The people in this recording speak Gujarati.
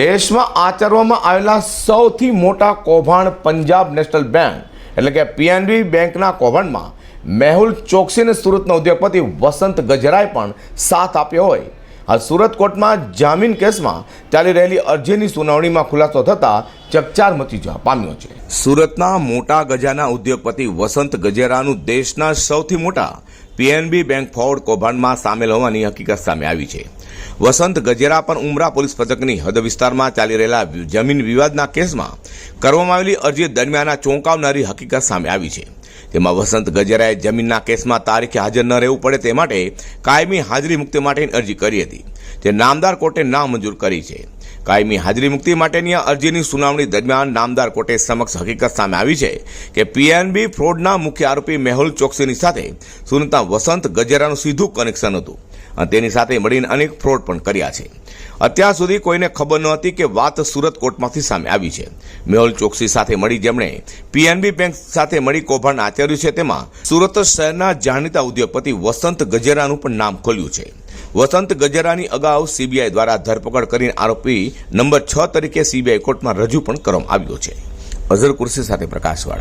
દેશમાં આચરવામાં આવેલા સૌથી મોટા કૌભાંડ પંજાબ નેશનલ બેંક, એટલે કે પીએનબી બેંકના કૌભાંડમાં મેહુલ ચોકસીને સુરતના ઉદ્યોગપતિ વસંત ગજરાએ પણ સાથ આપ્યો હોય. હાલ સુરત કોર્ટમાં જામીન કેસમાં ચાલી રહેલી અરજીની સુનાવણીમાં ખુલાસો થતાં ચકચાર મચી જવા પામ્યો છે. સુરતના મોટા ગજાના ઉદ્યોગપતિ વસંત ગજેરાનું દેશના સૌથી મોટા પીએનબી બેંક ફ્રોડ કૌભાંડમાં સામેલ હોવાની હકીકત સામે આવી છે. વસંત ગજેરા પણ ઉમરા પોલીસ પથકની હદ વિસ્તારમાં ચાલી રહેલા જમીન વિવાદના કેસમાં કરવામાં આવેલી અરજી દરમિયાન ચોંકાવનારી હકીકત સામે આવી છે. તેમાં વસંત ગજેરાએ જમીનના કેસમાં તારીખે હાજર ન રહેવું પડે તે માટે કાયમી હાજરી મુક્તિ માટેની અરજી કરી હતી. જે નામદાર કોર્ટે નામંજૂર કરી છે. કાયમી હાજરી મુક્તિ માટેની અરજીની સુનાવણી દરમિયાન નામદાર કોર્ટે સમક્ષ હકીકત સામે આવી છે કે પીએનબી ફ્રોડના મુખ્ય આરોપી મેહુલ ચોકસીની સાથે સુનતા વસંત ગજેરાનું સીધું કનેક્શન હતું. અને તેની સાથે મળીને અનેક ફ્રોડ પણ કર્યા છે. અત્યાર સુધી કોઈને ખબર ન હતી કે વાત સુરત કોર્ટમાંથી સામે આવી છે. મેહુલ ચોકસી સાથે મળી જેમણે પીએનબી બેંક સાથે મળી કૌભાંડ આચર્યું છે, તેમાં સુરત શહેરના જાણીતા ઉદ્યોગપતિ વસંત ગજેરાનું પણ નામ ખોલ્યું છે. વસંત ગજેરાની અગાઉ સીબીઆઈ દ્વારા ધરપકડ કરીને આરોપી નંબર છ તરીકે સીબીઆઈ કોર્ટમાં રજૂ પણ કરવામાં આવ્યો છે. અઝર કુર્સી સાથે પ્રકાશવાળા.